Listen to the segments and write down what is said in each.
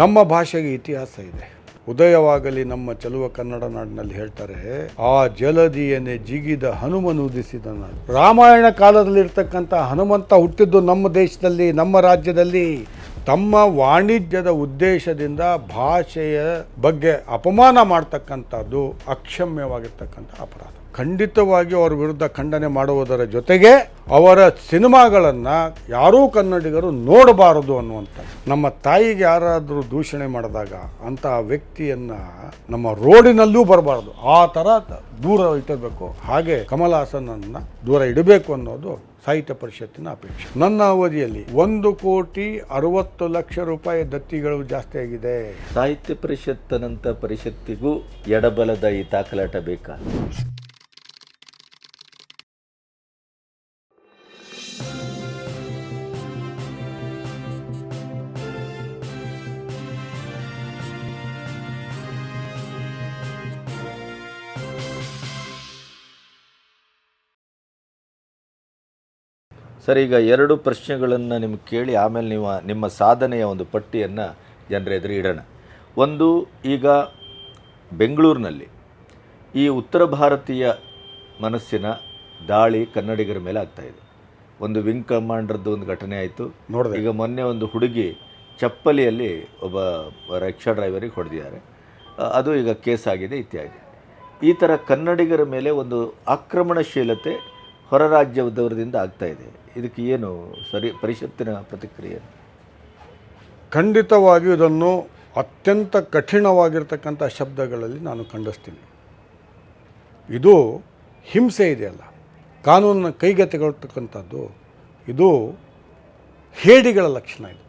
ನಮ್ಮ ಭಾಷೆಗೆ ಇತಿಹಾಸ ಇದೆ. ಉದಯವಾಗಲಿ ನಮ್ಮ ಚೆಲುವ ಕನ್ನಡ ನಾಡಿನಲ್ಲಿ ಹೇಳ್ತಾರೆ, ಆ ಜಲದಿಯನ್ನೇ ಜಿಗಿದ ಹನುಮನು ಉದಿಸಿದ ನಾಡು ರಾಮಾಯಣ ಕಾಲದಲ್ಲಿರ್ತಕ್ಕಂಥ ಹನುಮಂತ ಹುಟ್ಟಿದ್ದು ನಮ್ಮ ದೇಶದಲ್ಲಿ, ನಮ್ಮ ರಾಜ್ಯದಲ್ಲಿ. ತಮ್ಮ ವಾಣಿಜ್ಯದ ಉದ್ದೇಶದಿಂದ ಭಾಷೆಯ ಬಗ್ಗೆ ಅಪಮಾನ ಮಾಡ್ತಕ್ಕಂಥದ್ದು ಅಕ್ಷಮ್ಯವಾಗಿರ್ತಕ್ಕಂಥ ಅಪರಾಧ. ಖಂಡಿತವಾಗಿ ಅವರ ವಿರುದ್ಧ ಖಂಡನೆ ಮಾಡುವುದರ ಜೊತೆಗೆ ಅವರ ಸಿನಿಮಾಗಳನ್ನು ಯಾರೂ ಕನ್ನಡಿಗರು ನೋಡಬಾರದು ಅನ್ನುವಂಥ ನಮ್ಮ ತಾಯಿಗೆ ಯಾರಾದರೂ ದೂಷಣೆ ಮಾಡಿದಾಗ ಅಂತಹ ವ್ಯಕ್ತಿಯನ್ನು ನಮ್ಮ ರೋಡಿನಲ್ಲೂ ಬರಬಾರ್ದು. ಆ ಥರ ದೂರ ಇಟ್ಟಿರಬೇಕು. ಹಾಗೆ ಕಮಲ್ ಹಾಸನನ್ನು ದೂರ ಇಡಬೇಕು ಅನ್ನೋದು ಸಾಹಿತ್ಯ ಪರಿಷತ್ತಿನ ಅಪೇಕ್ಷೆ. ನನ್ನ ಅವಧಿಯಲ್ಲಿ ಒಂದು ಕೋಟಿ ಅರವತ್ತು ಲಕ್ಷ ರೂಪಾಯಿ ದತ್ತಿಗಳು ಜಾಸ್ತಿ ಆಗಿದೆ. ಸಾಹಿತ್ಯ ಪರಿಷತ್ತನಂತ ಪರಿಷತ್ತಿಗೂ ಎಡಬಲದ ಈ ತಾಕಲಾಟ ಬೇಕಾ? ಸರ್ ಈಗ ಎರಡು ಪ್ರಶ್ನೆಗಳನ್ನು ನಿಮ್ಗೆ ಕೇಳಿ ಆಮೇಲೆ ನೀವು ನಿಮ್ಮ ಸಾಧನೆಯ ಒಂದು ಪಟ್ಟಿಯನ್ನು ಜನರ ಎದುರು ಇಡೋಣ. ಒಂದು ಈಗ ಬೆಂಗಳೂರಿನಲ್ಲಿ ಈ ಉತ್ತರ ಭಾರತೀಯ ಮನಸ್ಸಿನ ದಾಳಿ ಕನ್ನಡಿಗರ ಮೇಲೆ ಆಗ್ತಾ ಇದೆ. ಒಂದು ವಿಂಗ್ ಕಮಾಂಡರ್ದು ಒಂದು ಘಟನೆ ಆಯಿತು. ನೋಡಿದೆ. ಈಗ ಮೊನ್ನೆ ಒಂದು ಹುಡುಗಿ ಚಪ್ಪಲಿಯಲ್ಲಿ ಒಬ್ಬ ರಿಕ್ಷಾ ಡ್ರೈವರಿಗೆ ಹೊಡೆದಿದ್ದಾರೆ. ಅದು ಈಗ ಕೇಸ್ ಆಗಿದೆ ಇತ್ಯಾದಿ. ಈ ಥರ ಕನ್ನಡಿಗರ ಮೇಲೆ ಒಂದು ಆಕ್ರಮಣಶೀಲತೆ ಹೊರ ರಾಜ್ಯದವರದಿಂದ ಆಗ್ತಾಯಿದೆ ಇದಕ್ಕೆ ಏನು ಸರಿ ಪರಿಷತ್ತಿನ ಪ್ರತಿಕ್ರಿಯೆ? ಖಂಡಿತವಾಗಿಯೂ ಇದನ್ನು ಅತ್ಯಂತ ಕಠಿಣವಾಗಿರ್ತಕ್ಕಂಥ ಶಬ್ದಗಳಲ್ಲಿ ನಾನು ಖಂಡಿಸ್ತೀನಿ. ಇದು ಹಿಂಸೆ ಇದೆಯಲ್ಲ ಕಾನೂನನ್ನ ಕೈಗೆ ತೆಗೊಳ್ತಕ್ಕಂಥದ್ದು ಇದು ಹೇಡಿಗಳ ಲಕ್ಷಣ ಇದು.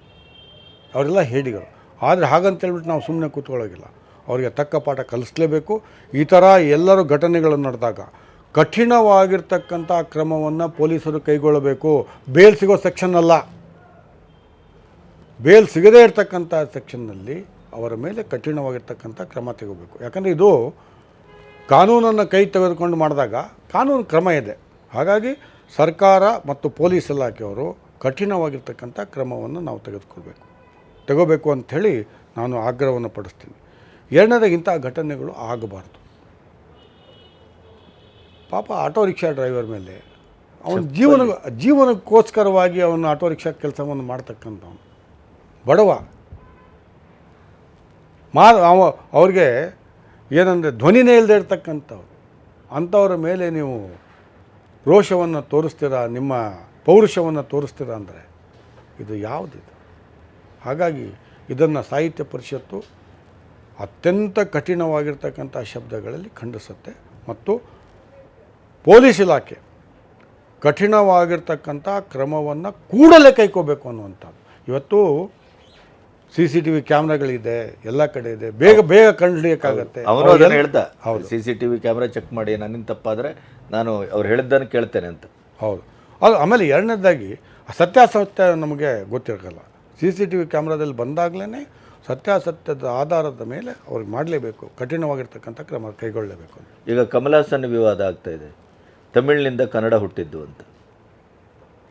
ಅವರೆಲ್ಲ ಹೇಡಿಗಳು. ಆದರೆ ಹಾಗಂತ ಹೇಳ್ಬಿಟ್ಟು ನಾವು ಸುಮ್ಮನೆ ಕೂತ್ಕೊಳ್ಳೋಗಿಲ್ಲ. ಅವರಿಗೆ ತಕ್ಕ ಪಾಠ ಕಲಿಸ್ಲೇಬೇಕು. ಈ ಥರ ಎಲ್ಲರೂ ಘಟನೆಗಳು ನಡೆದಾಗ ಕಠಿಣವಾಗಿರ್ತಕ್ಕಂಥ ಕ್ರಮವನ್ನು ಪೊಲೀಸರು ಕೈಗೊಳ್ಳಬೇಕು. ಬೇಲ್ ಸಿಗೋ ಸೆಕ್ಷನ್ ಅಲ್ಲ. ಬೇಲ್ ಸಿಗದೇ ಇರತಕ್ಕಂಥ ಸೆಕ್ಷನ್ನಲ್ಲಿ ಅವರ ಮೇಲೆ ಕಠಿಣವಾಗಿರ್ತಕ್ಕಂಥ ಕ್ರಮ ತೆಗೋಬೇಕು. ಯಾಕಂದರೆ ಇದು ಕಾನೂನನ್ನು ಕೈ ತೆಗೆದುಕೊಂಡು ಮಾಡಿದಾಗ ಕಾನೂನು ಕ್ರಮ ಇದೆ. ಹಾಗಾಗಿ ಸರ್ಕಾರ ಮತ್ತು ಪೊಲೀಸ್ ಇಲಾಖೆಯವರು ಕಠಿಣವಾಗಿರ್ತಕ್ಕಂಥ ಕ್ರಮವನ್ನು ನಾವು ತೆಗೆದುಕೊಳ್ಬೇಕು. ತಗೋಬೇಕು ಅಂಥೇಳಿ ನಾನು ಆಗ್ರಹವನ್ನು ಪಡಿಸ್ತೀನಿ. ಎರಡನೇದಾಗಿ ಇಂಥ ಘಟನೆಗಳು ಆಗಬಾರ್ದು. ಪಾಪ ಆಟೋ ರಿಕ್ಷಾ ಡ್ರೈವರ್ ಮೇಲೆ ಅವನ ಜೀವನ ಜೀವನಕ್ಕೋಸ್ಕರವಾಗಿ ಅವನು ಆಟೋ ರಿಕ್ಷಾ ಕೆಲಸವನ್ನು ಮಾಡ್ತಕ್ಕಂಥವನು. ಬಡವ. ಮಾ ಅವ ಅವ್ರಿಗೆ ಏನಂದರೆ ಧ್ವನಿನೇ ಇಲ್ಲದೆ ಇರ್ತಕ್ಕಂಥವ್ರು. ಅಂಥವ್ರ ಮೇಲೆ ನೀವು ರೋಷವನ್ನು ತೋರಿಸ್ತೀರಾ ನಿಮ್ಮ ಪೌರುಷವನ್ನು ತೋರಿಸ್ತೀರಾ ಅಂದರೆ ಇದು ಯಾವುದಿದು? ಹಾಗಾಗಿ ಇದನ್ನು ಸಾಹಿತ್ಯ ಪರಿಷತ್ತು ಅತ್ಯಂತ ಕಠಿಣವಾಗಿರ್ತಕ್ಕಂಥ ಶಬ್ದಗಳಲ್ಲಿ ಖಂಡಿಸುತ್ತೆ ಮತ್ತು ಪೊಲೀಸ್ ಇಲಾಖೆ ಕಠಿಣವಾಗಿರ್ತಕ್ಕಂಥ ಕ್ರಮವನ್ನು ಕೂಡಲೇ ಕೈಕೋಬೇಕು ಅನ್ನುವಂಥದ್ದು. ಇವತ್ತು ಸಿ ಸಿ ಟಿ ವಿ ಕ್ಯಾಮ್ರಾಗಳಿದೆ ಎಲ್ಲ ಕಡೆ ಇದೆ. ಬೇಗ ಬೇಗ ಕಂಡುಹಿಡಿಯೋಕ್ಕಾಗತ್ತೆ. ಅವರು ಅದನ್ನು ಹೇಳ್ದ. C C T V camera check ಮಾಡಿ ನನ್ನಿಂದ ತಪ್ಪಾದರೆ ನಾನು ಅವ್ರು ಹೇಳಿದ್ದನ್ನು ಕೇಳ್ತೇನೆ ಅಂತ. ಹೌದು. ಅದು ಆಮೇಲೆ ಎರಡನೇದಾಗಿ ಸತ್ಯಾಸತ್ಯ ನಮಗೆ ಗೊತ್ತಿರಲ್ಲ ಸಿ ಸಿ ಟಿ ವಿ ಕ್ಯಾಮ್ರಾದಲ್ಲಿ ಬಂದಾಗಲೇ ಸತ್ಯಾಸತ್ಯದ ಆಧಾರದ ಮೇಲೆ ಅವ್ರಿಗೆ ಮಾಡಲೇಬೇಕು ಕಠಿಣವಾಗಿರ್ತಕ್ಕಂಥ ಕ್ರಮ ಕೈಗೊಳ್ಳಲೇಬೇಕು ಈಗ ಕಮಲಾಸನ್ ಹಾಸನ್ ವಿವಾದ ಆಗ್ತಾ ಇದೆ. ತಮಿಳಿನಿಂದ ಕನ್ನಡ ಹುಟ್ಟಿದ್ದು ಅಂತ.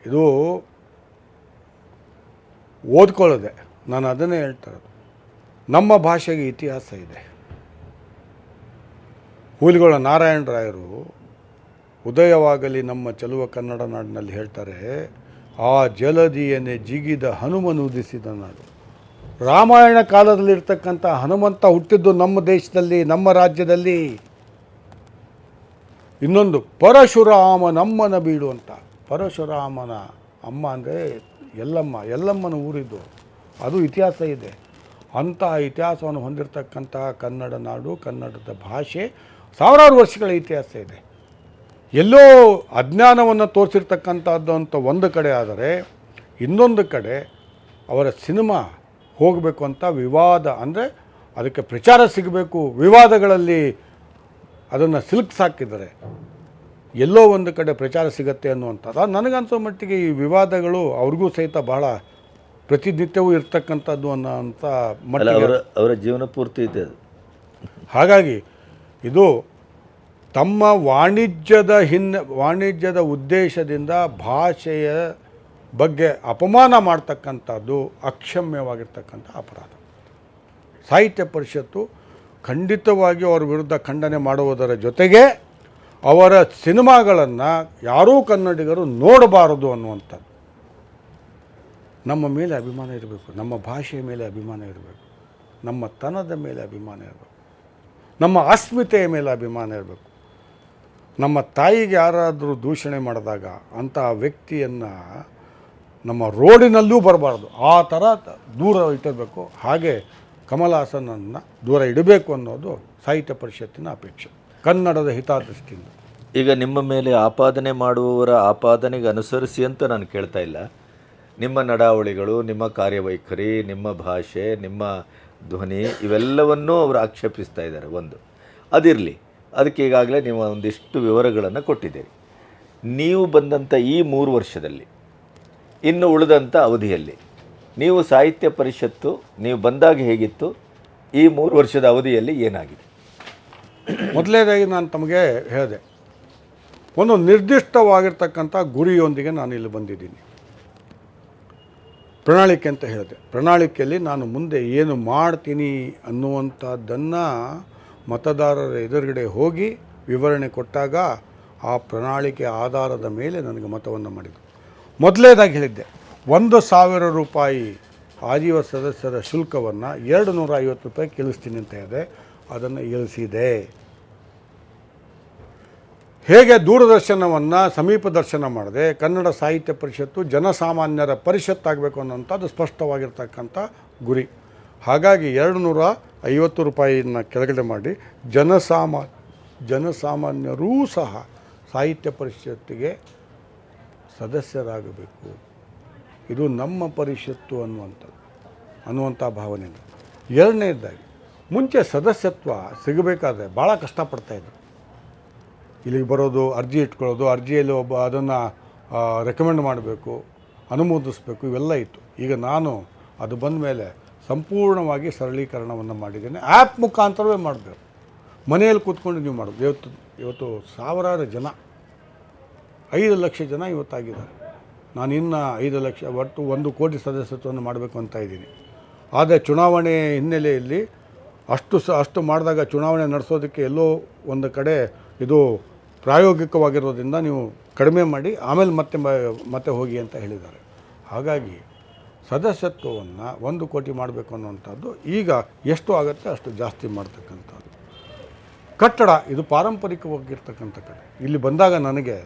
ಇದು ಓದ್ಕೊಳ್ಳೋದೆ. ನಾನು ಅದನ್ನೇ ಹೇಳ್ತಾ ನಮ್ಮ ಭಾಷೆಗೆ ಇತಿಹಾಸ ಇದೆ. ಹುಲಿಗಳ ನಾರಾಯಣ ರಾಯರು ಉದಯವಾಗಲಿ ನಮ್ಮ ಚೆಲುವ ಕನ್ನಡ ನಾಡಿನಲ್ಲಿ ಹೇಳ್ತಾರೆ, ಆ ಜಲದಿಯನ್ನೇ ಜಿಗಿದ ಹನುಮನು ಉದಿಸಿದ ನಾಡು. ರಾಮಾಯಣ ಕಾಲದಲ್ಲಿರ್ತಕ್ಕಂಥ ಹನುಮಂತ ಹುಟ್ಟಿದ್ದು ನಮ್ಮ ದೇಶದಲ್ಲಿ, ನಮ್ಮ ರಾಜ್ಯದಲ್ಲಿ. ಇನ್ನೊಂದು, ಪರಶುರಾಮ ನಮ್ಮನ ಬೀಡು ಅಂತ. ಪರಶುರಾಮನ ಅಮ್ಮ ಅಂದರೆ ಎಲ್ಲಮ್ಮ ಎಲ್ಲಮ್ಮನ ಊರಿದ್ದು. ಅದು ಇತಿಹಾಸ ಇದೆ. ಅಂತಹ ಇತಿಹಾಸವನ್ನು ಹೊಂದಿರತಕ್ಕಂತಹ ಕನ್ನಡ ನಾಡು, ಕನ್ನಡದ ಭಾಷೆ ಸಾವಿರಾರು ವರ್ಷಗಳ ಇತಿಹಾಸ ಇದೆ. ಎಲ್ಲೋ ಅಜ್ಞಾನವನ್ನು ತೋರಿಸಿರ್ತಕ್ಕಂಥದ್ದು ಅಂತ ಒಂದು ಕಡೆ ಆದರೆ, ಇನ್ನೊಂದು ಕಡೆ ಅವರ ಸಿನಿಮಾ ಹೋಗಬೇಕು ಅಂತ ವಿವಾದ ಅಂದರೆ ಅದಕ್ಕೆ ಪ್ರಚಾರ ಸಿಗಬೇಕು. ವಿವಾದಗಳಲ್ಲಿ ಅದನ್ನು ಸಿಲ್ಕ್ಸ್ ಹಾಕಿದ್ದಾರೆ. ಎಲ್ಲೋ ಒಂದು ಕಡೆ ಪ್ರಚಾರ ಸಿಗತ್ತೆ ಅನ್ನುವಂಥದ್ದು. ನನಗನ್ಸೋ ಮಟ್ಟಿಗೆ ಈ ವಿವಾದಗಳು ಅವ್ರಿಗೂ ಸಹಿತ ಬಹಳ ಪ್ರತಿನಿತ್ಯವೂ ಇರ್ತಕ್ಕಂಥದ್ದು ಅನ್ನೋಂಥ ಅಂತ ಅವರ ಅವರ ಜೀವನ ಪೂರ್ತಿ ಇದೆ ಅದು. ಹಾಗಾಗಿ ಇದು ತಮ್ಮ ವಾಣಿಜ್ಯದ ಹಿನ್ನೆ ವಾಣಿಜ್ಯದ ಉದ್ದೇಶದಿಂದ ಭಾಷೆಯ ಬಗ್ಗೆ ಅಪಮಾನ ಮಾಡ್ತಕ್ಕಂಥದ್ದು ಅಕ್ಷಮ್ಯವಾಗಿರ್ತಕ್ಕಂಥ ಅಪರಾಧ. ಸಾಹಿತ್ಯ ಪರಿಷತ್ತು ಖಂಡಿತವಾಗಿ ಅವರ ವಿರುದ್ಧ ಖಂಡನೆ ಮಾಡುವುದರ ಜೊತೆಗೆ ಅವರ ಸಿನಿಮಾಗಳನ್ನು ಯಾರೂ ಕನ್ನಡಿಗರು ನೋಡಬಾರದು ಅನ್ನುವಂಥದ್ದು. ನಮ್ಮ ಮೇಲೆ ಅಭಿಮಾನ ಇರಬೇಕು, ನಮ್ಮ ಭಾಷೆಯ ಮೇಲೆ ಅಭಿಮಾನ ಇರಬೇಕು, ನಮ್ಮ ತನದ ಮೇಲೆ ಅಭಿಮಾನ ಇರಬೇಕು, ನಮ್ಮ ಅಸ್ಮಿತೆಯ ಮೇಲೆ ಅಭಿಮಾನ ಇರಬೇಕು. ನಮ್ಮ ತಾಯಿಗೆ ಯಾರಾದರೂ ದೂಷಣೆ ಮಾಡಿದಾಗ ಅಂತಹ ವ್ಯಕ್ತಿಯನ್ನು ನಮ್ಮ ರೋಡಿನಲ್ಲೂ ಬರಬಾರ್ದು. ಆ ಥರ ದೂರ ಇಟ್ಟಿರಬೇಕು. ಹಾಗೆ ಕಮಲ್ ಹಾಸನನ್ನು ದೂರ ಇಡಬೇಕು ಅನ್ನೋದು ಸಾಹಿತ್ಯ ಪರಿಷತ್ತಿನ ಅಪೇಕ್ಷೆ. ಕನ್ನಡದ ಹಿತಾದೃಷ್ಟಿಯಿಂದ. ಈಗ ನಿಮ್ಮ ಮೇಲೆ ಆಪಾದನೆ ಮಾಡುವವರ ಆಪಾದನೆಗೆ ಅನುಸರಿಸಿ ಅಂತ ನಾನು ಕೇಳ್ತಾ ಇಲ್ಲ. ನಿಮ್ಮ ನಡಾವಳಿಗಳು, ನಿಮ್ಮ ಕಾರ್ಯವೈಖರಿ, ನಿಮ್ಮ ಭಾಷೆ, ನಿಮ್ಮ ಧ್ವನಿ, ಇವೆಲ್ಲವನ್ನೂ ಅವರು ಆಕ್ಷೇಪಿಸ್ತಾ ಇದ್ದಾರೆ ಒಂದು. ಅದಿರಲಿ, ಅದಕ್ಕೆ ಈಗಾಗಲೇ ನೀವು ಒಂದಿಷ್ಟು ವಿವರಗಳನ್ನು ಕೊಟ್ಟಿದ್ದೀರಿ. ನೀವು ಬಂದಂಥ ಈ ಮೂರು ವರ್ಷದಲ್ಲಿ, ಇನ್ನು ಉಳಿದಂಥ ಅವಧಿಯಲ್ಲಿ ನೀವು ಸಾಹಿತ್ಯ ಪರಿಷತ್ತು, ನೀವು ಬಂದಾಗ ಹೇಗಿತ್ತು? ಈ ಮೂರು ವರ್ಷದ ಅವಧಿಯಲ್ಲಿ ಏನಾಗಿದೆ? ಮೊದಲನೇದಾಗಿ ನಾನು ತಮಗೆ ಹೇಳಿದೆ, ಒಂದು ನಿರ್ದಿಷ್ಟವಾಗಿರ್ತಕ್ಕಂಥ ಗುರಿಯೊಂದಿಗೆ ನಾನು ಇಲ್ಲಿ ಬಂದಿದ್ದೀನಿ. ಪ್ರಣಾಳಿಕೆ ಅಂತ ಹೇಳಿದೆ. ಪ್ರಣಾಳಿಕೆಯಲ್ಲಿ ನಾನು ಮುಂದೆ ಏನು ಮಾಡ್ತೀನಿ ಅನ್ನುವಂಥದ್ದನ್ನು ಮತದಾರರ ಎದುರುಗಡೆ ಹೋಗಿ ವಿವರಣೆ ಕೊಟ್ಟಾಗ ಆ ಪ್ರಣಾಳಿಕೆ ಆಧಾರದ ಮೇಲೆ ನನಗೆ ಮತವನ್ನು ಮಾಡಿದರು. ಮೊದಲನೇದಾಗಿ ಹೇಳಿದ್ದೆ ಒಂದು ಸಾವಿರ ರೂಪಾಯಿ ಆಜೀವ ಸದಸ್ಯರ ಶುಲ್ಕವನ್ನು ಎರಡು ನೂರ ಐವತ್ತು ರೂಪಾಯಿ ಕೇಳಿಸ್ತೀನಿ ಅಂತ ಇದೆ ಅದನ್ನು ಇಳಿಸಿದೆ. ಹೇಗೆ ದೂರದರ್ಶನವನ್ನು, ಸಮೀಪ ದರ್ಶನ ಮಾಡದೆ? ಕನ್ನಡ ಸಾಹಿತ್ಯ ಪರಿಷತ್ತು ಜನಸಾಮಾನ್ಯರ ಪರಿಷತ್ತಾಗಬೇಕು ಅನ್ನೋಂಥದ್ದು ಸ್ಪಷ್ಟವಾಗಿರ್ತಕ್ಕಂಥ ಗುರಿ. ಹಾಗಾಗಿ ಎರಡು ನೂರ ಐವತ್ತು ರೂಪಾಯಿನ ಕೆಳಗಡೆ ಮಾಡಿ ಜನಸಾಮಾ, ಜನಸಾಮಾನ್ಯರೂ ಸಹ ಸಾಹಿತ್ಯ ಪರಿಷತ್ತಿಗೆ ಸದಸ್ಯರಾಗಬೇಕು. ಇದು ನಮ್ಮ ಪರಿಷತ್ತು ಅನ್ನುವಂಥದ್ದು, ಅನ್ನುವಂಥ ಭಾವನೆಯಿಂದ ಎರಡನೇದಾಗಿ, ಮುಂಚೆ ಸದಸ್ಯತ್ವ ಸಿಗಬೇಕಾದ್ರೆ ಭಾಳ ಕಷ್ಟಪಡ್ತಾಯಿದ್ರು ಇಲ್ಲಿಗೆ ಬರೋದು, ಅರ್ಜಿ ಇಟ್ಕೊಳ್ಳೋದು, ಅರ್ಜಿಯಲ್ಲಿ ಒಬ್ಬ ಅದನ್ನು ರೆಕಮೆಂಡ್ ಮಾಡಬೇಕು, ಅನುಮೋದಿಸಬೇಕು, ಇವೆಲ್ಲ ಇತ್ತು. ಈಗ ನಾನು ಅದು ಬಂದ ಮೇಲೆ ಸಂಪೂರ್ಣವಾಗಿ ಸರಳೀಕರಣವನ್ನು ಮಾಡಿದ್ದೇನೆ. ಆ್ಯಪ್ ಮುಖಾಂತರವೇ ಮಾಡಬೇಕು. ಮನೆಯಲ್ಲಿ ಕೂತ್ಕೊಂಡು ನೀವು ಮಾಡೋದು. ಇವತ್ತು ಇವತ್ತು ಸಾವಿರಾರು ಜನ, ಐದು ಲಕ್ಷ ಜನ ಇವತ್ತಾಗಿದ್ದಾರೆ. ನಾನು ಇನ್ನು ಐದು ಲಕ್ಷ, ಒಟ್ಟು ಒಂದು ಕೋಟಿ ಸದಸ್ಯತ್ವವನ್ನು ಮಾಡಬೇಕು ಅಂತ ಇದ್ದೀನಿ. ಆದರೆ ಚುನಾವಣೆ ಹಿನ್ನೆಲೆಯಲ್ಲಿ ಅಷ್ಟು ಸ, ಅಷ್ಟು ಮಾಡಿದಾಗ ಚುನಾವಣೆ ನಡೆಸೋದಕ್ಕೆ ಎಲ್ಲೋ ಒಂದು ಕಡೆ ಇದು ಪ್ರಾಯೋಗಿಕವಾಗಿರೋದ್ರಿಂದ ನೀವು ಕಡಿಮೆ ಮಾಡಿ, ಆಮೇಲೆ ಮತ್ತೆ ಮತ್ತೆ ಹೋಗಿ ಅಂತ ಹೇಳಿದ್ದಾರೆ. ಹಾಗಾಗಿ ಸದಸ್ಯತ್ವವನ್ನು ಒಂದು ಕೋಟಿ ಮಾಡಬೇಕು ಅನ್ನುವಂಥದ್ದು ಈಗ ಎಷ್ಟು ಆಗುತ್ತೆ ಅಷ್ಟು ಜಾಸ್ತಿ ಮಾಡ್ತಕ್ಕಂಥದ್ದು. ಕಟ್ಟಡ, ಇದು ಪಾರಂಪರಿಕವಾಗಿರ್ತಕ್ಕಂಥ ಕಡೆ ಇಲ್ಲಿ ಬಂದಾಗ ನನಗೆ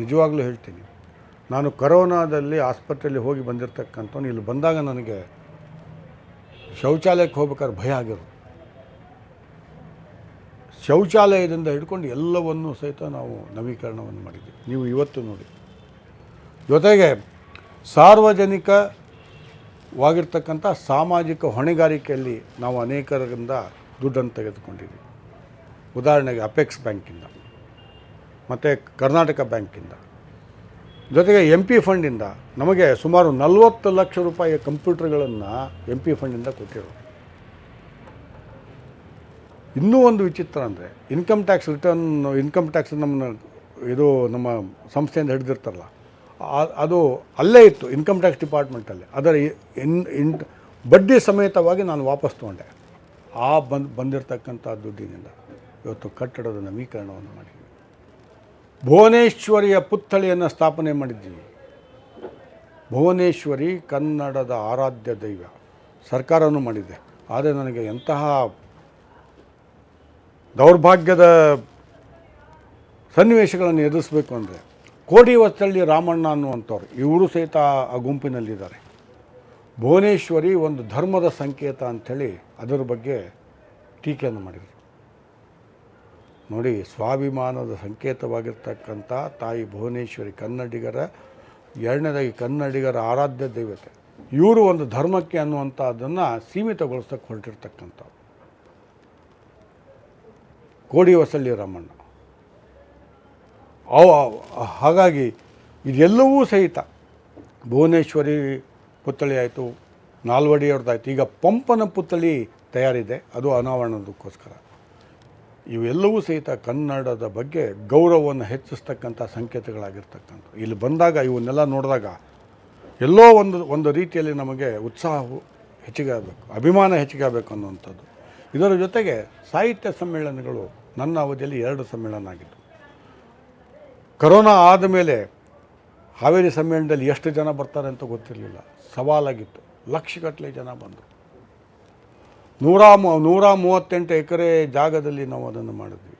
ನಿಜವಾಗ್ಲೂ ಹೇಳ್ತೀನಿ ನಾನು ಕರೋನಾದಲ್ಲಿ ಆಸ್ಪತ್ರೆಯಲ್ಲಿ ಹೋಗಿ ಬಂದಿರತಕ್ಕಂಥವ್ನು ಇಲ್ಲಿ ಬಂದಾಗ ನನಗೆ ಶೌಚಾಲಯಕ್ಕೆ ಹೋಗ್ಬೇಕಾದ್ರೆ ಭಯ ಆಗಿರೋದು. ಶೌಚಾಲಯದಿಂದ ಹಿಡ್ಕೊಂಡು ಎಲ್ಲವನ್ನೂ ಸಹಿತ ನಾವು ನವೀಕರಣವನ್ನು ಮಾಡಿದ್ದೀವಿ ನೀವು ಇವತ್ತು ನೋಡಿ. ಜೊತೆಗೆ ಸಾರ್ವಜನಿಕವಾಗಿರ್ತಕ್ಕಂಥ ಸಾಮಾಜಿಕ ಹೊಣೆಗಾರಿಕೆಯಲ್ಲಿ ನಾವು ಅನೇಕರಿಂದ ದುಡ್ಡನ್ನು ತೆಗೆದುಕೊಂಡಿದ್ದೀವಿ ಉದಾಹರಣೆಗೆ ಅಪೆಕ್ಸ್ ಬ್ಯಾಂಕಿಂದ ಮತ್ತು ಕರ್ನಾಟಕ ಬ್ಯಾಂಕಿಂದ ಜೊತೆಗೆ ಎಂ ಪಿ ಫಂಡಿಂದ ನಮಗೆ ಸುಮಾರು ನಲವತ್ತು ಲಕ್ಷ ರೂಪಾಯಿಯ ಕಂಪ್ಯೂಟರ್ಗಳನ್ನು ಎಂ ಪಿ ಫಂಡಿಂದ ಕೊಟ್ಟಿರೋದು ಇನ್ನೂ ಒಂದು ವಿಚಿತ್ರ ಅಂದರೆ income tax return income tax ನಮ್ಮನ್ನ ಇದು ನಮ್ಮ ಸಂಸ್ಥೆಯಿಂದ ಹಿಡಿದಿರ್ತಾರಲ್ಲ ಅದು ಅಲ್ಲೇ ಇತ್ತು ಇನ್ಕಮ್ ಟ್ಯಾಕ್ಸ್ ಡಿಪಾರ್ಟ್ಮೆಂಟಲ್ಲಿ ಅದರ ಇನ್ ಇನ್, ಬಡ್ಡಿ ಸಮೇತವಾಗಿ ನಾನು ವಾಪಸ್ ತೊಗೊಂಡೆ. ಆ ಬಂದು, ಬಂದಿರತಕ್ಕಂಥ ದುಡ್ಡಿನಿಂದ ಇವತ್ತು ಕಟ್ಟಡದ ನವೀಕರಣವನ್ನು ಮಾಡಿದ್ವಿ ಭುವನೇಶ್ವರಿಯ ಪುತ್ಥಳಿಯನ್ನು ಸ್ಥಾಪನೆ ಮಾಡಿದ್ದೀವಿ ಭುವನೇಶ್ವರಿ ಕನ್ನಡದ ಆರಾಧ್ಯ ದೈವ. ಸರ್ಕಾರನೂ ಮಾಡಿದೆ. ಆದರೆ ನನಗೆ ಎಂತಹ ದೌರ್ಭಾಗ್ಯದ ಸನ್ನಿವೇಶಗಳನ್ನು ಎದುರಿಸಬೇಕು ಅಂದರೆ ಕೋಡಿವತ್ತಳ್ಳಿ ರಾಮಣ್ಣ ಅನ್ನುವಂಥವ್ರು, ಇವರು ಸಹಿತ ಆ ಗುಂಪಿನಲ್ಲಿದ್ದಾರೆ. ಭುವನೇಶ್ವರಿ ಒಂದು ಧರ್ಮದ ಸಂಕೇತ ಅಂಥೇಳಿ ಅದರ ಬಗ್ಗೆ ಟೀಕೆಯನ್ನು ಮಾಡಿದರು. ನೋಡಿ, ಸ್ವಾಭಿಮಾನದ ಸಂಕೇತವಾಗಿರ್ತಕ್ಕಂಥ ತಾಯಿ ಭುವನೇಶ್ವರಿ ಕನ್ನಡಿಗರ, ಎರಡನೇದಾಗಿ ಕನ್ನಡಿಗರ ಆರಾಧ್ಯ ದೇವತೆ. ಇವರು ಒಂದು ಧರ್ಮಕ್ಕೆ ಅನ್ನುವಂಥದ್ದನ್ನು ಸೀಮಿತಗೊಳಿಸಕ್ಕೆ ಹೊರಟಿರ್ತಕ್ಕಂಥವ್ರು. ಕೋಡಿ ವಸಳ್ಳಿ ರಾಮಣ್ಣ. ಅವ, ಹಾಗಾಗಿ ಇದೆಲ್ಲವೂ ಸಹಿತ ಭುವನೇಶ್ವರಿ ಪುತ್ಥಳಿ ಆಯಿತು, ನಾಲ್ವಡಿಯವ್ರದ್ದಾಯಿತು. ಈಗ ಪಂಪನ ಪುತ್ಥಳಿ ತಯಾರಿದೆ, ಅದು ಅನಾವರಣದಕ್ಕೋಸ್ಕರ. ಇವೆಲ್ಲವೂ ಸಹಿತ ಕನ್ನಡದ ಬಗ್ಗೆ ಗೌರವವನ್ನು ಹೆಚ್ಚಿಸ್ತಕ್ಕಂಥ ಸಂಕೇತಗಳಾಗಿರ್ತಕ್ಕಂಥ ಇಲ್ಲಿ ಬಂದಾಗ ಇವನ್ನೆಲ್ಲ ನೋಡಿದಾಗ ಎಲ್ಲೋ ಒಂದು ಒಂದು ರೀತಿಯಲ್ಲಿ ನಮಗೆ ಉತ್ಸಾಹ ಹೆಚ್ಚಿಗೆ ಆಗಬೇಕು, ಅಭಿಮಾನ ಹೆಚ್ಚಿಗೆ ಆಗಬೇಕು ಅನ್ನುವಂಥದ್ದು. ಇದರ ಜೊತೆಗೆ ಸಾಹಿತ್ಯ ಸಮ್ಮೇಳನಗಳು ನನ್ನ ಅವಧಿಯಲ್ಲಿ ಎರಡು ಸಮ್ಮೇಳನ ಆಗಿತ್ತು ಕರೋನಾ ಆದಮೇಲೆ ಹಾವೇರಿ ಸಮ್ಮೇಳನದಲ್ಲಿ ಎಷ್ಟು ಜನ ಬರ್ತಾರೆ ಅಂತ ಗೊತ್ತಿರಲಿಲ್ಲ. ಸವಾಲಾಗಿತ್ತು. ಲಕ್ಷಗಟ್ಟಲೆ ಜನ ಬಂದರು. ನೂರ ಮೂ, ನೂರ ಮೂವತ್ತೆಂಟು ಎಕರೆ ಜಾಗದಲ್ಲಿ ನಾವು ಅದನ್ನು ಮಾಡಿದ್ವಿ.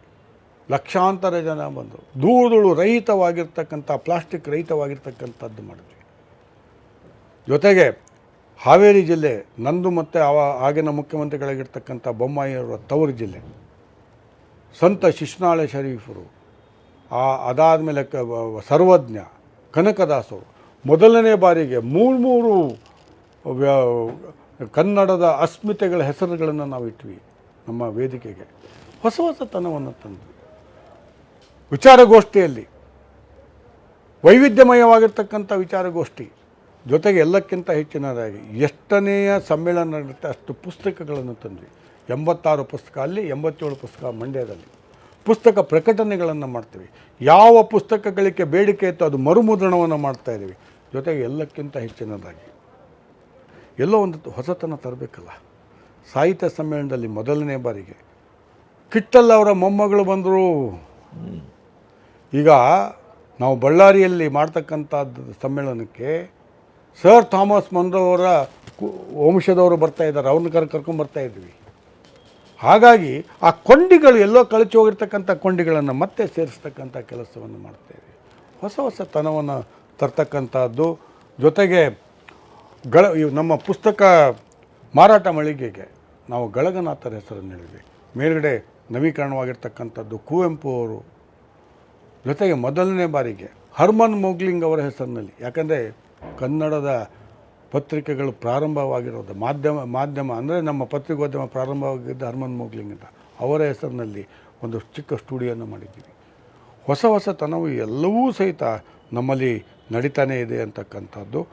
ಲಕ್ಷಾಂತರ ಜನ ಬಂದರು. ದೂರದೂಳು ರಹಿತವಾಗಿರ್ತಕ್ಕಂಥ, ಪ್ಲಾಸ್ಟಿಕ್ ರಹಿತವಾಗಿರ್ತಕ್ಕಂಥದ್ದು ಮಾಡಿದ್ವಿ. ಜೊತೆಗೆ ಹಾವೇರಿ ಜಿಲ್ಲೆ, ನಂದು ಮತ್ತು ಅವ, ಆಗಿನ ಮುಖ್ಯಮಂತ್ರಿಗಳಾಗಿರ್ತಕ್ಕಂಥ ಬೊಮ್ಮಾಯಿಯವರ ತವರು ಜಿಲ್ಲೆ, ಸಂತ ಶಿಶ್ನಾಳೆ ಶರೀಫರು, ಆ ಅದಾದಮೇಲೆ ಕ ಸರ್ವಜ್ಞ, ಕನಕದಾಸರು, ಮೊದಲನೇ ಬಾರಿಗೆ ಮೂರು ಮೂರು ಕನ್ನಡದ ಅಸ್ಮಿತೆಗಳ ಹೆಸರುಗಳನ್ನು ನಾವು ಇಟ್ವಿ ನಮ್ಮ ವೇದಿಕೆಗೆ. ಹೊಸ ಹೊಸತನವನ್ನು ತಂದ್ವಿ ವಿಚಾರಗೋಷ್ಠಿಯಲ್ಲಿ ವೈವಿಧ್ಯಮಯವಾಗಿರ್ತಕ್ಕಂಥ ವಿಚಾರಗೋಷ್ಠಿ ಜೊತೆಗೆ ಎಲ್ಲಕ್ಕಿಂತ ಹೆಚ್ಚಿನದಾಗಿ ಎಷ್ಟನೆಯ ಸಮ್ಮೇಳನ ನಡೆಯುತ್ತೆ ಅಷ್ಟು ಪುಸ್ತಕಗಳನ್ನು ತಂದ್ವಿ. ಎಂಬತ್ತಾರು ಪುಸ್ತಕ ಅಲ್ಲಿ, ಎಂಬತ್ತೇಳು ಪುಸ್ತಕ ಮಂಡ್ಯದಲ್ಲಿ. ಪುಸ್ತಕ ಪ್ರಕಟಣೆಗಳನ್ನು ಮಾಡ್ತೀವಿ. ಯಾವ ಪುಸ್ತಕಗಳಿಗೆ ಬೇಡಿಕೆ ಇತ್ತು ಅದು ಮರುಮುದ್ರಣವನ್ನು ಮಾಡ್ತಾ ಇದ್ದೀವಿ ಜೊತೆಗೆ ಎಲ್ಲಕ್ಕಿಂತ ಹೆಚ್ಚಿನದಾಗಿ. ಎಲ್ಲೋ ಒಂದು ಹೊಸತನ ತರಬೇಕಲ್ಲ. ಸಾಹಿತ್ಯ ಸಮ್ಮೇಳನದಲ್ಲಿ ಮೊದಲನೇ ಬಾರಿಗೆ. ಕಿಟ್ಟಲ್ ಅವರ ಮೊಮ್ಮಗಳು ಬಂದರು. ಈಗ ನಾವು ಬಳ್ಳಾರಿಯಲ್ಲಿ ಮಾಡ್ತಕ್ಕಂಥದ್ದು ಸಮ್ಮೇಳನಕ್ಕೆ ಸರ್ ಥಾಮಸ್ ಮಂದ್ರವರ ವಂಶದವರು ಬರ್ತಾ ಇದ್ದಾರೆ. ಅವ್ರನ್ನ ಕರ್ ಕರ್ಕೊಂಡು ಇದ್ವಿ. ಹಾಗಾಗಿ ಆ ಕೊಂಡಿಗಳು ಎಲ್ಲೋ ಕಳಚಿ ಹೋಗಿರ್ತಕ್ಕಂಥ ಕೊಂಡಿಗಳನ್ನು ಮತ್ತೆ ಸೇರಿಸ್ತಕ್ಕಂಥ ಕೆಲಸವನ್ನು ಮಾಡ್ತೇವೆ. ಹೊಸ ಹೊಸ ತನವನ್ನು ತರ್ತಕ್ಕಂಥದ್ದು ಜೊತೆಗೆ ಗಳ ನಮ್ಮ ಪುಸ್ತಕ ಮಾರಾಟ ಮಳಿಗೆಗೆ ನಾವು ಗಳಗನಾಥರ ಹೆಸರನ್ನು ಹೇಳಿದ್ವಿ. ಮೇಲ್ಗಡೆ ನವೀಕರಣವಾಗಿರ್ತಕ್ಕಂಥದ್ದು ಕುವೆಂಪು ಅವರು. ಜೊತೆಗೆ ಮೊದಲನೇ ಬಾರಿಗೆ ಹರ್ಮನ್ ಮೊಗ್ಲಿಂಗ್ ಅವರ ಹೆಸರಿನಲ್ಲಿ. ಯಾಕಂದರೆ ಕನ್ನಡದ ಪತ್ರಿಕೆಗಳು ಪ್ರಾರಂಭವಾಗಿರೋದು, ಮಾಧ್ಯಮ ಮಾಧ್ಯಮ, ಅಂದರೆ ನಮ್ಮ ಪತ್ರಿಕೋದ್ಯಮ ಪ್ರಾರಂಭವಾಗಿದ್ದ ಹರ್ಮನ್ ಮೊಗ್ಲಿಂಗ್ ಅಂತ. ಅವರ ಹೆಸರಿನಲ್ಲಿ ಒಂದು ಚಿಕ್ಕ ಸ್ಟುಡಿಯೋನ ಮಾಡಿದ್ದೀವಿ. ಹೊಸ ಹೊಸತನವು ಎಲ್ಲವೂ ಸಹಿತ ನಮ್ಮಲ್ಲಿ ನಡೀತಾನೇ ಇದೆ ಅಂತಕ್ಕಂಥದ್ದು.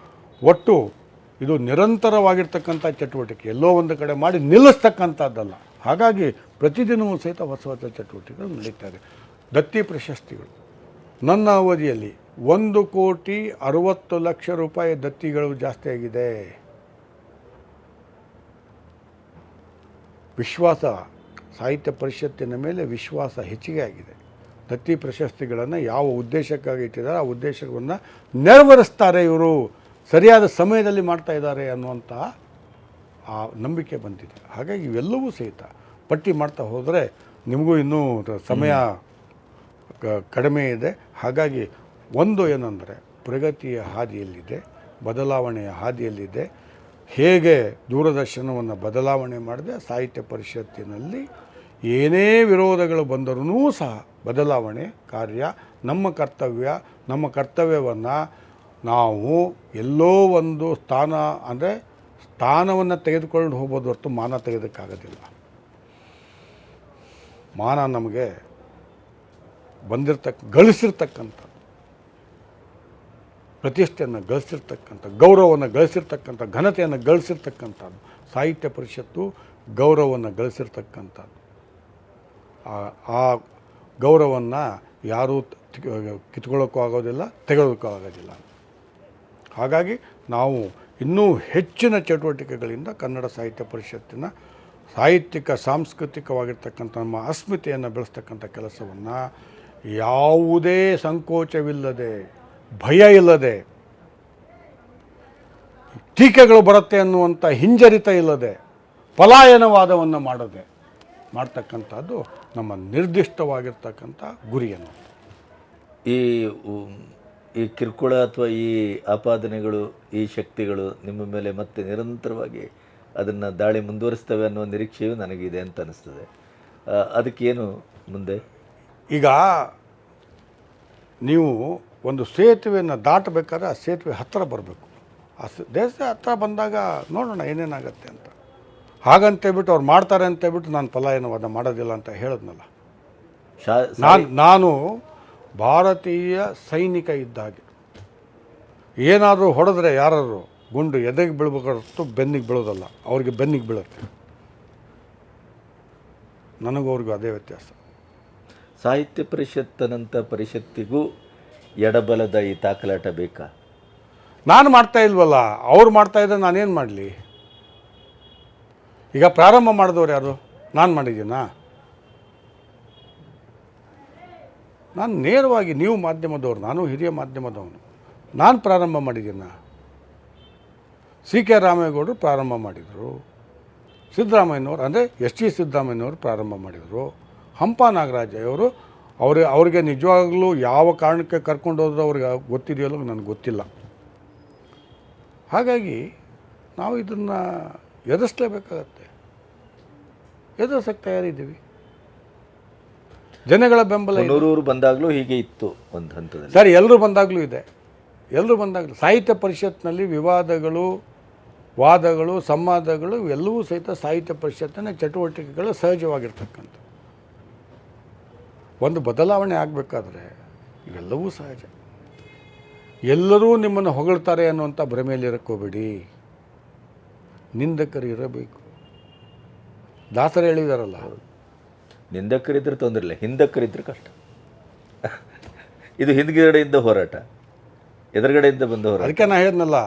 ಒಟ್ಟು ಇದು ನಿರಂತರವಾಗಿರ್ತಕ್ಕಂಥ ಚಟುವಟಿಕೆ. ಎಲ್ಲೋ ಒಂದು ಕಡೆ ಮಾಡಿ ನಿಲ್ಲಿಸ್ತಕ್ಕಂಥದ್ದಲ್ಲ. ಹಾಗಾಗಿ ಪ್ರತಿದಿನವೂ ಸಹಿತ ಹೊಸ ಹೊಸ ಚಟುವಟಿಕೆಗಳು ನಡೀತಾ ಇದೆ. ದತ್ತಿ ಪ್ರಶಸ್ತಿಗಳು. ನನ್ನ ಅವಧಿಯಲ್ಲಿ ಒಂದು ಕೋಟಿ ಅರುವತ್ತು ಲಕ್ಷ ರೂಪಾಯಿ ದತ್ತಿಗಳು ಜಾಸ್ತಿ ಆಗಿದೆ. ವಿಶ್ವಾಸ, ಸಾಹಿತ್ಯ ಪರಿಷತ್ತಿನ ಮೇಲೆ ವಿಶ್ವಾಸ ಹೆಚ್ಚಿಗೆ ಆಗಿದೆ. ದತ್ತಿ ಪ್ರಶಸ್ತಿಗಳನ್ನು ಯಾವ ಉದ್ದೇಶಕ್ಕಾಗಿ ಇಟ್ಟಿದ್ದಾರೆ, ಆ ಉದ್ದೇಶವನ್ನು ನೆರವೇರಿಸ್ತಾರೆ ಇವರು. ಸರಿಯಾದ ಸಮಯದಲ್ಲಿ ಮಾಡ್ತಾ ಇದ್ದಾರೆ ಅನ್ನುವಂಥ ಆ ನಂಬಿಕೆ ಬಂದಿದೆ. ಹಾಗಾಗಿ ಇವೆಲ್ಲವೂ ಸಹಿತ ಪಟ್ಟಿ ಮಾಡ್ತಾ ಹೋದರೆ ನಿಮಗೂ ಇನ್ನೂ ಸಮಯ ಕಡಿಮೆ ಇದೆ. ಹಾಗಾಗಿ ಒಂದು ಏನಂದರೆ ಪ್ರಗತಿಯ ಹಾದಿಯಲ್ಲಿದೆ, ಬದಲಾವಣೆಯ ಹಾದಿಯಲ್ಲಿದೆ. ಹೇಗೆ ದೂರದರ್ಶನವನ್ನು ಬದಲಾವಣೆ ಮಾಡಿದೆ, ಸಾಹಿತ್ಯ ಪರಿಷತ್ತಿನಲ್ಲಿ ಏನೇ ವಿರೋಧಗಳು ಬಂದರೂ ಸಹ ಬದಲಾವಣೆ ಕಾರ್ಯ, ನಮ್ಮ ಕರ್ತವ್ಯ, ನಮ್ಮ ಕರ್ತವ್ಯವನ್ನು ನಾವು ಎಲ್ಲೋ ಒಂದು ಸ್ಥಾನ ಅಂದರೆ ಸ್ಥಾನವನ್ನು ತೆಗೆದುಕೊಂಡು ಹೋಗ್ಬೋದು ಹೊರತು ಮಾನ ತೆಗೆದಕ್ಕಾಗೋದಿಲ್ಲ. ಮಾನ ನಮಗೆ ಬಂದಿರ್ತಕ್ಕ, ಗಳಿಸಿರ್ತಕ್ಕಂಥ ಪ್ರತಿಷ್ಠೆಯನ್ನು ಗಳಿಸಿರ್ತಕ್ಕಂಥ, ಗೌರವವನ್ನು ಗಳಿಸಿರ್ತಕ್ಕಂಥ, ಘನತೆಯನ್ನು ಗಳಿಸಿರ್ತಕ್ಕಂಥದ್ದು ಸಾಹಿತ್ಯ ಪರಿಷತ್ತು ಗೌರವವನ್ನು ಗಳಿಸಿರ್ತಕ್ಕಂಥದ್ದು ಆ- ಗೌರವವನ್ನು ಯಾರೂ ಕಿತ್ಕೊಳ್ಳೋಕ್ಕೂ ಆಗೋದಿಲ್ಲ ತೆಗೊಳ್ಳೋಕ್ಕೂ ಆಗೋದಿಲ್ಲ. ಹಾಗಾಗಿ ನಾವು ಇನ್ನೂ ಹೆಚ್ಚಿನ ಚಟುವಟಿಕೆಗಳಿಂದ ಕನ್ನಡ ಸಾಹಿತ್ಯ ಪರಿಷತ್ತಿನ ಸಾಹಿತ್ಯಿಕ, ಸಾಂಸ್ಕೃತಿಕವಾಗಿರ್ತಕ್ಕಂಥ ನಮ್ಮ ಅಸ್ಮಿತೆಯನ್ನು ಬೆಳೆಸ್ತಕ್ಕಂಥ ಕೆಲಸವನ್ನು ಯಾವುದೇ ಸಂಕೋಚವಿಲ್ಲದೆ, ಭಯ ಇಲ್ಲದೆ, ಟೀಕೆಗಳು ಬರುತ್ತೆ ಅನ್ನುವಂಥ ಹಿಂಜರಿತ ಇಲ್ಲದೆ ಪಲಾಯನವಾದವನ್ನು ಮಾಡದೆ ಮಾಡ್ತಕ್ಕಂಥದ್ದು ನಮ್ಮ ನಿರ್ದಿಷ್ಟವಾಗಿರ್ತಕ್ಕಂಥ ಗುರಿಯನ್ನು. ಈ ಈ ಕಿರುಕುಳ ಅಥವಾ ಈ ಆಪಾದನೆಗಳು ಈ ಶಕ್ತಿಗಳು ನಿಮ್ಮ ಮೇಲೆ ಮತ್ತೆ ನಿರಂತರವಾಗಿ ಅದನ್ನು ದಾಳಿ ಮುಂದುವರಿಸ್ತವೆ ಅನ್ನೋ ನಿರೀಕ್ಷೆಯು ನನಗಿದೆ ಅಂತ ಅನಿಸ್ತದೆ. ಅದಕ್ಕೇನು ಮುಂದೆ? ಈಗ ನೀವು ಒಂದು ಸೇತುವೆಯನ್ನು ದಾಟಬೇಕಾದ್ರೆ ಆ ಸೇತುವೆ ಹತ್ತಿರ ಬರಬೇಕು. ಆ ಸ- ದೇಶ ಹತ್ತಿರ ಬಂದಾಗ ನೋಡೋಣ ಏನೇನಾಗತ್ತೆ ಅಂತ. ಹಾಗಂತೇಳ್ಬಿಟ್ಟು ಅವ್ರು ಮಾಡ್ತಾರೆ ಅಂತೇಳ್ಬಿಟ್ಟು ನಾನು ಪಲಾಯನವಾದ ಮಾಡೋದಿಲ್ಲ ಅಂತ ಹೇಳಿದ್ನಲ್ಲ. ಶಾ ನಾನು ನಾನು ಭಾರತೀಯ ಸೈನಿಕ ಇದ್ದ ಹಾಗೆ. ಏನಾದರೂ ಹೊಡೆದ್ರೆ ಯಾರಾದರೂ ಗುಂಡು ಎದೆಗೆ ಬೀಳ್ಬೇಕಾದಷ್ಟು ಬೆನ್ನಿಗೆ ಬೀಳೋದಲ್ಲ ಅವ್ರಿಗೆ ಬೆನ್ನಿಗೆ ಬೀಳುತ್ತೆ. ನನಗೂ ಅವ್ರಿಗೂ ಅದೇ ವ್ಯತ್ಯಾಸ. ಸಾಹಿತ್ಯ ಪರಿಷತ್ತಿನಂಥ ಪರಿಷತ್ತಿಗೂ ಎಡಬಲದ ಈ ತಾಕಲಾಟ ಬೇಕಾ? ನಾನು ಮಾಡ್ತಾ ಇಲ್ವಲ್ಲ ಅವ್ರು ಮಾಡ್ತಾ ಇದ್ದರೆ ನಾನೇನು ಮಾಡಲಿ? ಈಗ ಪ್ರಾರಂಭ ಮಾಡಿದವ್ರು ಯಾರು? ನಾನು ಮಾಡಿದ್ದೀನಾ? ನಾನು ನೇರವಾಗಿ ನೀವು ಮಾಧ್ಯಮದವ್ರು, ನಾನು ಹಿರಿಯ ಮಾಧ್ಯಮದವನು. ನಾನು ಪ್ರಾರಂಭ ಮಾಡಿದ್ದೀನ ಸಿ ಕೆ ರಾಮೇಗೌಡರು ಪ್ರಾರಂಭ ಮಾಡಿದರು. ಸಿದ್ದರಾಮಯ್ಯನವರು, ಅಂದರೆ ಎಸ್ ಟಿ ಸಿದ್ದರಾಮಯ್ಯನವರು ಪ್ರಾರಂಭ ಮಾಡಿದರು. ಹಂಪ ನಾಗರಾಜಯ್ಯವರು ಅವ್ರ, ಅವ್ರಿಗೆ ನಿಜವಾಗ್ಲೂ ಯಾವ ಕಾರಣಕ್ಕೆ ಕರ್ಕೊಂಡು ಹೋದ್ರೂ ಅವ್ರಿಗೆ ಗೊತ್ತಿದೆಯಲ್ಲೋ ನನಗೆ ಗೊತ್ತಿಲ್ಲ. ಹಾಗಾಗಿ ನಾವು ಇದನ್ನು ಎದುರಿಸಲೇಬೇಕಾಗತ್ತೆ. ಎದುರಿಸಕ್ಕೆ ತಯಾರಿದ್ದೀವಿ. ಜನಗಳ ಬೆಂಬಲ ಇದೆ. ಹುನೂರೂರು ಬಂದಾಗಲೂ ಹೀಗೆ ಇತ್ತು ಒಂದು ಹಂತದಲ್ಲಿ. ಸರ್ ಎಲ್ಲರೂ ಬಂದಾಗಲೂ ಇದೆ. ಎಲ್ಲರೂ ಬಂದಾಗಲೂ ಸಾಹಿತ್ಯ ಪರಿಷತ್ನಲ್ಲಿ ವಿವಾದಗಳು ವಾದಗಳು ಸಂವಾದಗಳು ಎಲ್ಲವೂ ಸಹಿತ ಸಾಹಿತ್ಯ ಪರಿಷತ್ತಿನ ಚಟುವಟಿಕೆಗಳು ಸಹಜವಾಗಿರ್ತಕ್ಕಂಥ ಒಂದು ಬದಲಾವಣೆ ಆಗಬೇಕಾದ್ರೆ ಇವೆಲ್ಲವೂ ಸಹಜ. ಎಲ್ಲರೂ ನಿಮ್ಮನ್ನು ಹೊಗಳ್ತಾರೆ ಅನ್ನುವಂಥ ಭ್ರಮೆಯಲ್ಲಿ ಇರಕ್ಕೋಬೇಡಿ. ನಿಂದಕರು ಇರಬೇಕು. ದಾಸರು ಹೇಳಿದಾರಲ್ಲ ನಿಂದಕರಿದ್ರೆ ತೊಂದರೆ ಇಲ್ಲ ಹಿಂದಕ್ಕರಿದ್ರೆ ಕಷ್ಟ. ಇದು ಹಿಂದ್ಗಡೆಯಿಂದ ಹೋರಾಟ ಎದುರುಗಡೆಯಿಂದ ಬಂದ ಹೋರಾಟ. ಅದಕ್ಕೆ ನಾ ಹೇಳಿದ್ನಲ್ಲ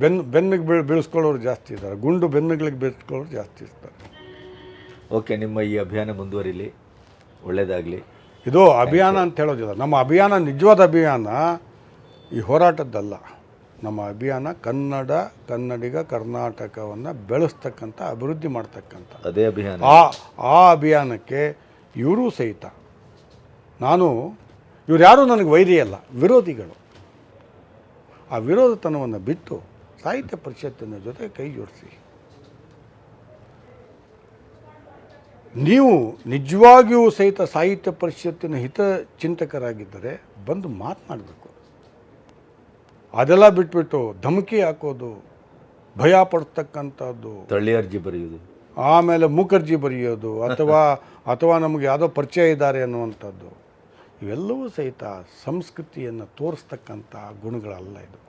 ಬೆನ್ನು ಬೆನ್ನಿಗೆ ಬೀಳ್ ಬೀಳಿಸ್ಕೊಳ್ಳೋರು ಜಾಸ್ತಿ ಇದ್ದಾರೆ ಗುಂಡು ಬೆನ್ನುಗಳಿಗೆ ಬೀಳಿಸ್ಕೊಳ್ಳೋರು ಜಾಸ್ತಿ ಇರ್ತಾರೆ. ಓಕೆ ನಿಮ್ಮ ಈ ಅಭಿಯಾನ ಮುಂದುವರಿಲಿ ಒಳ್ಳೆಯದಾಗಲಿ ಇದು ಅಭಿಯಾನ ಅಂತ ಹೇಳೋದಿಲ್ಲ ನಮ್ಮ ಅಭಿಯಾನ ನಿಜವಾದ ಅಭಿಯಾನ ಈ ಹೋರಾಟದ್ದಲ್ಲ. ನಮ್ಮ ಅಭಿಯಾನ ಕನ್ನಡ ಕನ್ನಡಿಗ ಕರ್ನಾಟಕವನ್ನು ಬೆಳೆಸ್ತಕ್ಕಂಥ ಅಭಿವೃದ್ಧಿ ಮಾಡ್ತಕ್ಕಂಥ. ಅದೇ ಅಭಿಯಾನ. ಆ ಆ ಅಭಿಯಾನಕ್ಕೆ ಇವರೂ ಸಹಿತ. ನಾನು ಇವ್ರು ಯಾರೂ ನನಗೆ ವೈರಿ ಅಲ್ಲ, ವಿರೋಧಿಗಳು. ಆ ವಿರೋಧತನವನ್ನು ಬಿಟ್ಟು ಸಾಹಿತ್ಯ ಪರಿಷತ್ತಿನ ಜೊತೆ ಕೈ ಜೋಡಿಸಿ. ನೀವು ನಿಜವಾಗಿಯೂ ಸಹಿತ ಸಾಹಿತ್ಯ ಪರಿಷತ್ತಿನ ಹಿತ ಚಿಂತಕರಾಗಿದ್ದರೆ ಬಂದು ಮಾತನಾಡಬೇಕು ಅದೆಲ್ಲ ಬಿಟ್ಬಿಟ್ಟು ಧಮಕಿ ಹಾಕೋದು, ಭಯ ಪಡ್ತಕ್ಕಂಥದ್ದು. ತಳ್ಳಿ ಅರ್ಜಿ ಬರೆಯುವುದು. ಆಮೇಲೆ ಮುಖರ್ಜಿ ಬರೆಯೋದು ಅಥವಾ ಅಥವಾ ನಮಗೆ ಯಾವುದೋ ಪರಿಚಯ ಇದ್ದಾರೆ ಅನ್ನುವಂಥದ್ದು. ಇವೆಲ್ಲವೂ ಸಹಿತ ಸಂಸ್ಕೃತಿಯನ್ನು ತೋರಿಸ್ತಕ್ಕಂಥ ಗುಣಗಳಲ್ಲ ಇದು.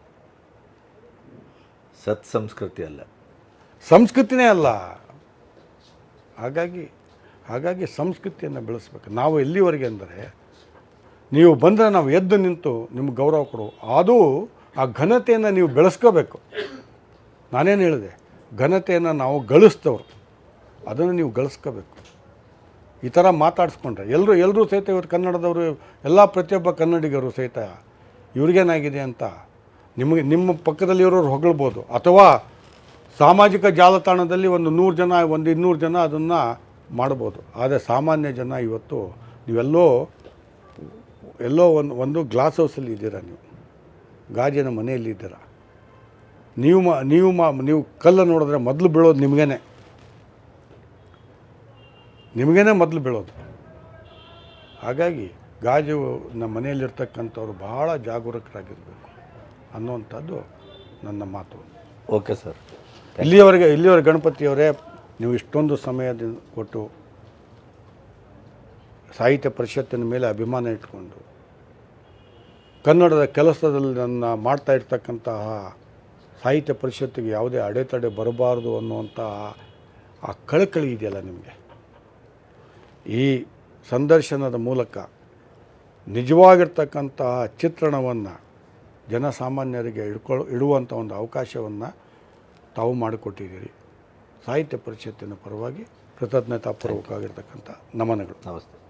ಸತ್ ಸಂಸ್ಕೃತಿ ಅಲ್ಲ. ಸಂಸ್ಕೃತಿನೇ ಅಲ್ಲ. ಹಾಗಾಗಿ ಹಾಗಾಗಿ ಸಂಸ್ಕೃತಿಯನ್ನು ಬೆಳೆಸ್ಬೇಕು. ನಾವು ಎಲ್ಲಿವರೆಗೆ ಅಂದರೆ ನೀವು ಬಂದರೆ ನಾವು ಎದ್ದು ನಿಂತು ನಿಮ್ಗೆ ಗೌರವ ಕೊಡು. ಅದು ಆ ಘನತೆಯನ್ನು ನೀವು ಬೆಳೆಸ್ಕೋಬೇಕು. ನಾನೇನು ಹೇಳಿದೆ? ಘನತೆಯನ್ನು ನಾವು ಗಳಿಸ್ತವ್ರು. ಅದನ್ನು ನೀವು ಗಳಿಸ್ಕೋಬೇಕು. ಈ ಥರ ಮಾತಾಡಿಸ್ಕೊಂಡ್ರೆ. ಎಲ್ಲರೂ ಎಲ್ಲರೂ ಸಹಿತ ಇವರು ಕನ್ನಡದವರು, ಎಲ್ಲ ಪ್ರತಿಯೊಬ್ಬ ಕನ್ನಡಿಗರು ಸಹಿತ ಇವ್ರಿಗೇನಾಗಿದೆ ಅಂತ ನಿಮಗೆ, ನಿಮ್ಮ ಪಕ್ಕದಲ್ಲಿ ಇರೋರು ಹೊಗಳ್ಬೋದು. ಅಥವಾ ಸಾಮಾಜಿಕ ಜಾಲತಾಣದಲ್ಲಿ ಒಂದು ನೂರು ಜನ, ಒಂದು ಇನ್ನೂರು ಜನ ಅದನ್ನು ಮಾಡ್ಬೋದು. ಆದರೆ ಸಾಮಾನ್ಯ ಜನ ಇವತ್ತು ನೀವೆಲ್ಲೋ, ಎಲ್ಲೋ ಒಂದು ಒಂದು ಗ್ಲಾಸ್ ಹೌಸಲ್ಲಿ ಇದ್ದೀರಾ ನೀವು? ಗಾಜಿನ ಮನೆಯಲ್ಲಿ ಇದ್ದೀರಾ? ನೀವು ಮ, ನೀವು ಮಾ, ನೀವು ಕಲ್ಲು ನೋಡಿದ್ರೆ ಮೊದಲು ಬೀಳೋದು ನಿಮಗೇನೆ. ನಿಮಗೇನೆ ಮೊದಲು ಬೀಳೋದು. ಹಾಗಾಗಿ ಗಾಜು ನಮ್ಮ ಮನೆಯಲ್ಲಿರ್ತಕ್ಕಂಥವ್ರು ಬಹಳ ಜಾಗರೂಕರಾಗಿರಬೇಕು ಅನ್ನುವಂಥದ್ದು ನನ್ನ ಮಾತು. Okay sir. ಇಲ್ಲಿಯವರೆಗೆ ಇಲ್ಲಿಯವರೆಗೆ ಗಣಪತಿಯವರೇ ನೀವು ಇಷ್ಟೊಂದು ಸಮಯದಿಂದ ಕೊಟ್ಟು ಸಾಹಿತ್ಯ ಪರಿಷತ್ತಿನ ಮೇಲೆ ಅಭಿಮಾನ ಇಟ್ಕೊಂಡು ಕನ್ನಡದ ಕೆಲಸದಲ್ಲಿ ನನ್ನ ಮಾಡ್ತಾ ಇರ್ತಕ್ಕಂತಹ ಸಾಹಿತ್ಯ ಪರಿಷತ್ತಿಗೆ ಯಾವುದೇ ಅಡೆತಡೆ ಬರಬಾರ್ದು ಅನ್ನುವಂತಹ ಆ ಕಳಕಳಿ ಇದೆಯಲ್ಲ ನಿಮಗೆ? ಈ ಸಂದರ್ಶನದ ಮೂಲಕ ನಿಜವಾಗಿರ್ತಕ್ಕಂತಹ ಚಿತ್ರಣವನ್ನು ಜನಸಾಮಾನ್ಯರಿಗೆ ಇಡ್ಕೊಳ್ ಇಡುವಂಥ ಒಂದು ಅವಕಾಶವನ್ನು ತಾವು ಮಾಡಿಕೊಟ್ಟಿದ್ದೀರಿ. ಸಾಹಿತ್ಯ ಪರಿಷತ್ತಿನ ಪರವಾಗಿ ಕೃತಜ್ಞತಾಪೂರ್ವಕವಾಗಿರ್ತಕ್ಕಂಥ ನಮನಗಳು. ನಮಸ್ತೆ.